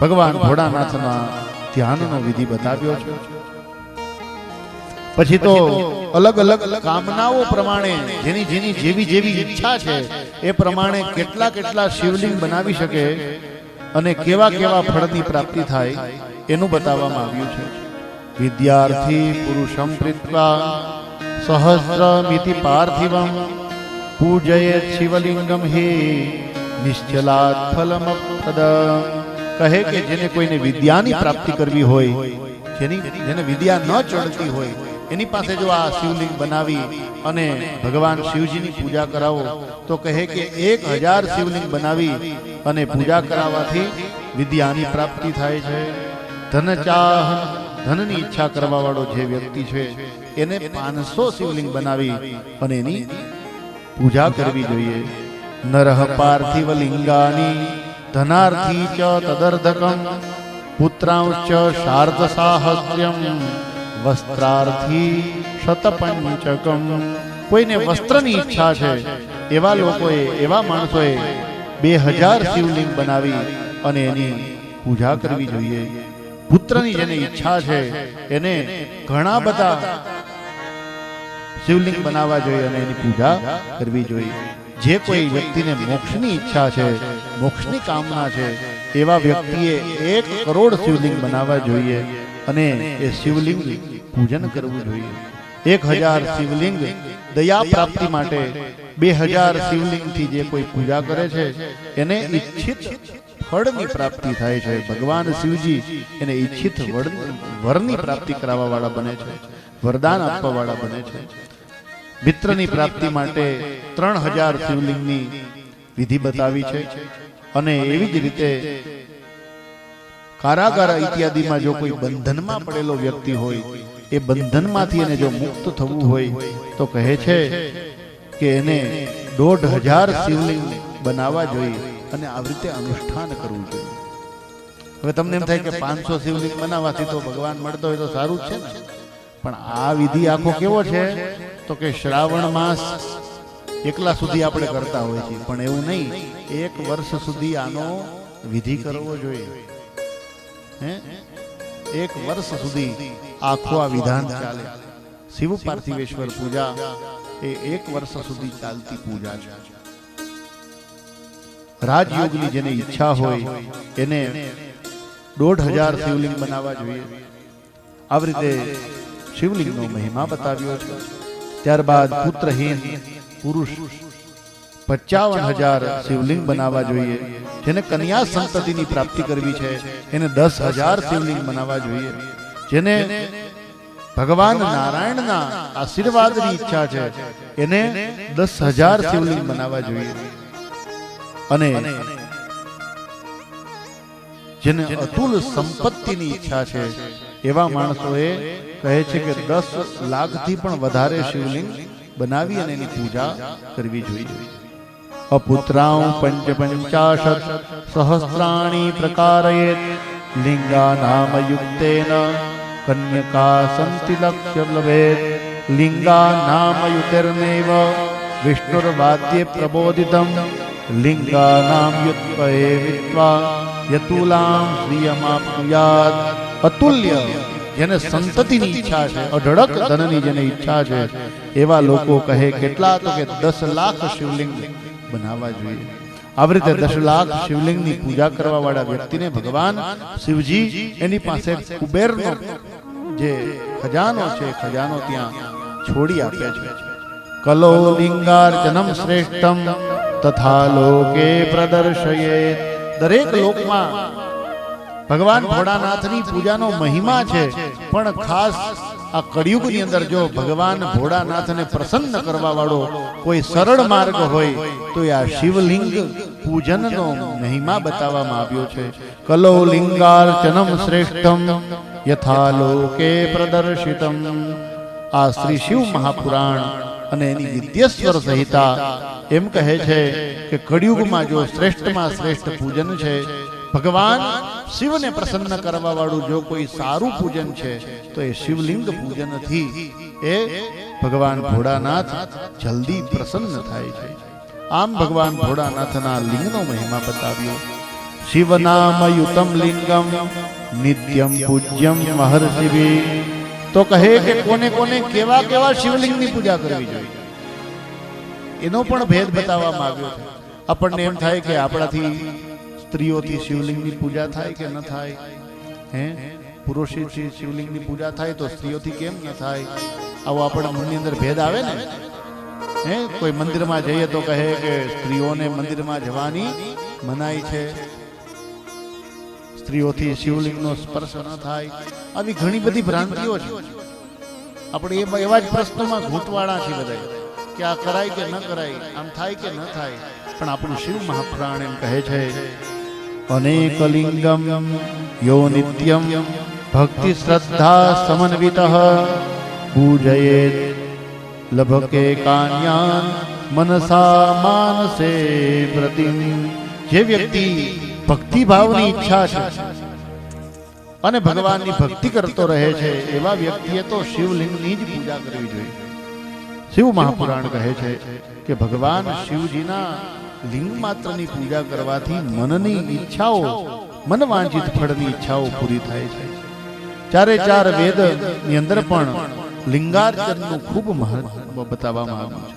ભગવાન ભોળાનાથના ધ્યાનનો વિધિ બતાવ્યો છે. પછી તો અલગ અલગ કામનાઓ પ્રમાણે જેની જેની જેવી જેવી ઈચ્છા છે એ પ્રમાણે કેટલા કેટલા શિવલિંગ બનાવી શકે અને કેવા કેવા ફળની પ્રાપ્તિ થાય એનું બતાવવામાં આવ્યું છે. વિદ્યાર્થી પુરુષમ પ્રીત્વા સહસ્રમિતિ પાર્થિવમ પૂજયે શિવલિંગમ હે નિશ્ચલાત ફલમપદ કહે કે જેને કોઈને વિદ્યાની પ્રાપ્તિ કરવી હોય જેની જેને વિદ્યા ન ચડતી હોય એની પાસે જો આ શિવલિંગ બનાવી અને ભગવાન શિવજીની પૂજા કરાવો તો કહે કે એક હજાર શિવલિંગ બનાવી અને પૂજા કરાવવાથી વિદ્યાની પ્રાપ્તિ થાય છે. ધન ચાહ ધનની ઈચ્છા કરવા વાળો જે વ્યક્તિ છે એને પાંચસો શિવલિંગ બનાવી અને એની પૂજા કરવી જોઈએ. નરહ પાર્થિવ લિંગાની ધનાર્થી ચ તદર્ધકમ શાર્ધ સાહસ્યમ વસ્ત્રાર્થી શતપંચકમ કોઈને વસ્ત્રની ઈચ્છા છે, એવા લોકોએ, એવા માણસોએ બે હજાર શિવલિંગ બનાવી અને એની પૂજા કરવી જોઈએ. પુત્રની જેને ઈચ્છા છે, એને ઘણા બધા શિવલિંગ બનાવવા જોઈએ અને એની પૂજા કરવી જોઈએ. જે કોઈ વ્યક્તિને મોક્ષની ઈચ્છા છે મોક્ષની કામના છે. એવા વ્યક્તિએ એક કરોડ શિવલિંગ બનાવવા જોઈએ અને એ શિવલિંગ પૂજન કરવું જોઈએ. એક હજાર શિવલિંગ દયા પ્રાપ્તિ માટે બે હજાર શિવલિંગથી જે કોઈ પૂજા કરે છે એને ઈચ્છિત ફળની પ્રાપ્તિ થાય છે. ભગવાન શિવજી એને ઈચ્છિત વરની પ્રાપ્તિ કરાવવા વાળા બને છે. વરદાન આપવા વાળા બને છે. મિત્રની પ્રાપ્તિ માટે ત્રણ હજાર શિવલિંગની વિધિ બતાવી છે. અને એવી જ રીતે કારાગાર ઇત્યાદિમાં જો કોઈ બંધનમાં પડેલો વ્યક્તિ હોય એ બંધનમાંથી એને જો મુક્ત થવું હોય તો કહે છે કે એને દોઢ હજાર શિવલિંગ બનાવવા જોઈએ અને આવી રીતે અનુષ્ઠાન કરવું જોઈએ. હવે તમને એમ થાય કે પાંચસો શિવલિંગ બનાવવાથી તો ભગવાન મળતો હોય તો સારું છે ને. પણ આ વિધિ આખો કેવો છે? તો કે શ્રાવણ માસ એકલા સુધી આપણે કરતા હોય છે પણ એવું નહીં, એક વર્ષ સુધી આનો વિધિ કરવો જોઈએ. હે? એક વર્ષ સુધી આખું આ વિધાન ચાલે. શિવ પાર્થિવેશ્વર પૂજા એ એક વર્ષ સુધી ચાલતી પૂજા છે. રાજયોગની જેને ઈચ્છા હોય, એને દોઢ હજાર શિવલિંગ બનાવવા જોઈએ. આવી રીતે શિવલિંગનો મહિમા બતાવ્યો છે. ત્યારબાદ પુત્રહીન પુરુષ પચાવન હજાર શિવલિંગ બનાવવા જોઈએ. જેને કન્યા સંતતિની પ્રાપ્તિ કરવી છે, એને દસ હજાર શિવલિંગ બનાવવા જોઈએ. જેને ભગવાન નારાયણના આશીર્વાદની ઈચ્છા છે, એને દસ હજાર શિવલિંગ બનાવવા જોઈએ. અને જેને અતુલ સંપત્તિની ઈચ્છા છે, એવા માણસોએ કહે છે કે દસ લાખથી પણ વધારે શિવલિંગ બનાવી અને એની પૂજા કરવી જોઈએ. અપુત્રાઉ પંચ પંચાશત સહસ્રાણી પ્રકારયેત લિંગા નામ યુક્તેન કન્યકા સંતિ લક્ષ્ય લભેત લિંગા નામ યુતેર્નૈવ વિષ્ણુર્વાદ્ય પ્રબોધિતમ લિંગા નામ યુત્પયે વિત્વા યતુલામ શ્રિયમાપ્નુયાત અતુલ્ય, જેને સંતતિની ઈચ્છા છે, અઢળક ધનની જેને ઈચ્છા છે એવા લોકો કહે કેટલા તો કે દસ લાખ શિવલિંગ બનાવવા જોઈએ. આવી રીતે દસ લાખ શિવલિંગની પૂજા કરવા વાળા વ્યક્તિને ભગવાન શિવજી એની પાસે કુબેરનો જે ખજાનો છે, ખજાનો ત્યાં છોડી આપે છે. કલો લિંગાર્ચનમ શ્રેષ્ઠમ તથા લોકે પ્રદર્શયે. દરેક લોકમાં ભગવાન ભોળાનાથની પૂજાનો મહિમા છે, પણ ખાસ આ કળિયુગની અંદર જો ભગવાન ભોળાનાથને પ્રસન્ન કરવા વાળો કોઈ સરળ માર્ગ હોય, તો આ શિવલિંગ પૂજનનો મહિમા બતાવવામાં આવ્યો છે. કલો લિંગાર્ચનમ શ્રેષ્ઠમ યથા લોકે પ્રદર્શિતમ. આ શ્રી શિવ મહાપુરાણ અને એની વિદ્યેશ્વર સંહિતા એમ કહે છે કે કળિયુગમાં જો શ્રેષ્ઠમાં શ્રેષ્ઠ પૂજન છે ભગવાન શિવને પ્રસન્ન કરવા વાળું જો કોઈ સારું પૂજન છે તો એ શિવલિંગ પૂજનથી એ ભગવાન ભોળાનાથ જલ્દી પ્રસન્ન થાય છે. આમ ભગવાન ભોળાનાથના લિંગનો મહિમા બતાવ્યો. શિવનામયુતમ લિંગમ નિત્યમ પૂજ્યમ મહર્ષિ તો કહે કે કોને કોને કેવા કેવા શિવલિંગની પૂજા કરવી જોઈએ? એનો પણ ભેદ બતાવવામાં આવ્યો છે. આપણને એમ થાય કે આપણાથી સ્ત્રીઓથી શિવલિંગની પૂજા થાય કે ન થાય? હે? પુરુષોથી શિવલિંગની પૂજા થાય તો સ્ત્રીઓથી કેમ ન થાય? આવો આપણા મનની અંદર ભેદ આવે ને? હે? કોઈ મંદિરમાં જઈએ તો કહે કે સ્ત્રીઓને મંદિરમાં જવાની મનાઈ છે. સ્ત્રીઓથી શિવલિંગનો સ્પર્શ ન થાય. આવી ઘણી બધી ભ્રાંતિઓ છે. આપણે એવા જ પ્રશ્નોમાં ઘૂંટવાળા છે બધા કે આ કરાય કે ન કરાય? આમ થાય કે ન થાય? પણ આપણું શિવ મહાપુરાણ એમ કહે છે અનેકલિંગમ યો નિત્યમ ભક્તિ શ્રદ્ધા સમન્વિત પૂજયે લભકે કાન્યાન મનસા માનસે પ્રતિમ જે વ્યક્તિ ભક્તિ ભાવની ઈચ્છા છે અને ભગવાનની ભક્તિ કરતો રહે છે, એવા વ્યક્તિએ તો શિવલિંગની જ પૂજા કરવી જોઈએ. શિવ મહાપુરાણ કહે છે કે ભગવાન શિવજીના લિંગ માત્રની પૂજા કરવાથી મનની ઈચ્છાઓ, મનવાંછિત ફળની ઈચ્છાઓ પૂરી થાય છે. ચારે ચાર વેદની અંદર પણ લિંગાર્ચનનું ખૂબ મહત્વ બતાવવામાં આવ્યું છે.